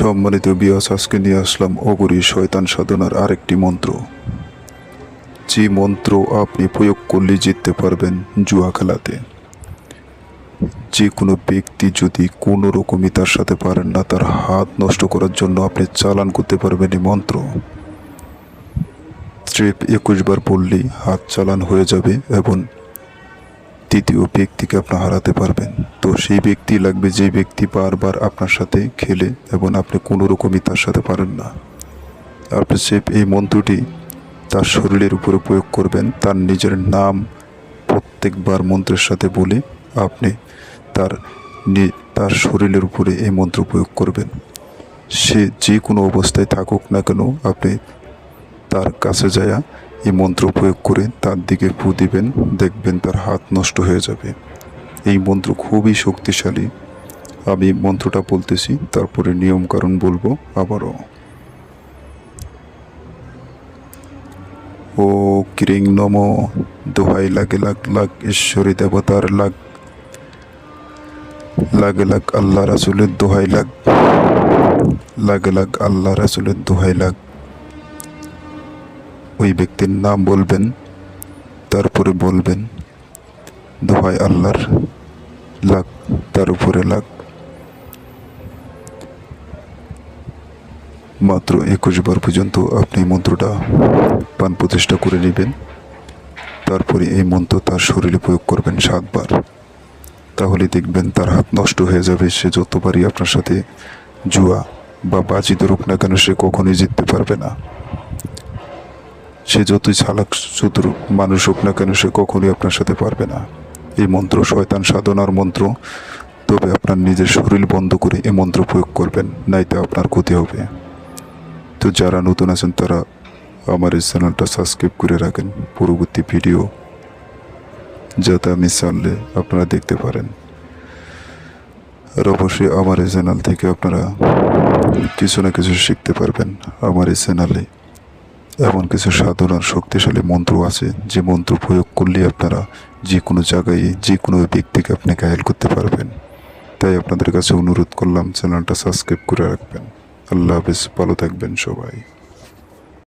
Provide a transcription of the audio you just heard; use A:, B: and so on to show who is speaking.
A: সম্মানিত বিয়াস, আজকে নিয়ে আসলাম অগরি শয়তান সাধনার আরেকটি মন্ত্র। যে মন্ত্র আপনি প্রয়োগ করলে জিততে পারবেন জুয়া খেলাতে যে কোনো ব্যক্তি যদি কোনো রকমই তার সাথে পারেন না, তার হাত নষ্ট করার জন্য আপনি চালান করতে পারবেন এই মন্ত্র। স্ট্রিপ একুশ বার পড়লেই হাত চালান হয়ে যাবে এবং তৃতীয় ব্যক্তিকে আপনি হারাতে পারবেন। তো সেই ব্যক্তি লাগবে যে ব্যক্তি বারবার আপনার সাথে খেলে এবং আপনি কোনো রকমই তার সাথে পারেন না। আপনি সে এই মন্ত্রটি তার শরীরের উপরে প্রয়োগ করবেন, তার নিজের নাম প্রত্যেকবার মন্ত্রের সাথে বলে আপনি তার তার শরীরের উপরে এই মন্ত্র প্রয়োগ করবেন। সে যে কোনো অবস্থায় থাকুক না কেন, আপনি তার কাছে যায়া এই মন্ত্র প্রয়োগ করে তার দিকে ফু দিবেন, দেখবেন তার হাত নষ্ট হয়ে যাবে। এই মন্ত্র খুবই শক্তিশালী। আমি মন্ত্রটা বলতেছি, তারপরে নিয়ম কারণ বলব আবারও। ও কিরিং নম, দোহাই লাগে লাগ লাগ ঈশ্বরী দেবতার লাগ লাগে লাগ আল্লাহ রাসুলের দোহাই লাগ লাগে লাগ আল্লাহ রাসুলের দোহাই লাগ ওই ব্যক্তির নাম বলবেন, তারপরে বলবেন, দোহাই আল্লাহর লাখ, তার উপরে লাখ। মাত্র একুশ বার পর্যন্ত আপনি মন্ত্রটা পান প্রতিষ্ঠা করে নেবেন। তারপরে এই মন্ত্র তার শরীরে প্রয়োগ করবেন সাতবার। তাহলে দেখবেন তার হাত নষ্ট হয়ে যাবে, সে যতবারই আপনার সাথে জুয়া বা বাজি ধরুক না কেন সে কখনোই জিততে পারবে না। সে যতই চালাক চতুর মানুষ হোক না কেন, সে কখনোই আপনার সাথে পারবে না। এই মন্ত্র শয়তান সাধনার মন্ত্র। তবে আপনার নিজের শরীর বন্ধ করে এ মন্ত্র প্রয়োগ করবেন, নাইতে আপনার ক্ষতি হবে। তো যারা নতুন আছেন, তারা আমার এই চ্যানেলটা সাবস্ক্রাইব করে রাখেন। পরবর্তী ভিডিও যাতে আমি চাললে আপনারা দেখতে পারেন। আর অবশ্যই আমার এই চ্যানেল থেকে আপনারা কিছু না কিছু শিখতে পারবেন। আমার এই চ্যানেলে এমন কিছু সাধারণ শক্তিশালী মন্ত্র আছে যে মন্ত্র প্রয়োগ করলে আপনারা যে কোনো জায়গায়, যে কোনো ব্যক্তিকে আপনি ঘায়ল করতে পারবেন। তাই আপনাদের কাছে অনুরোধ করলাম, চ্যানেলটা সাবস্ক্রাইব করে রাখবেন। আল্লাহ হাফিজ, ভালো থাকবেন সবাই।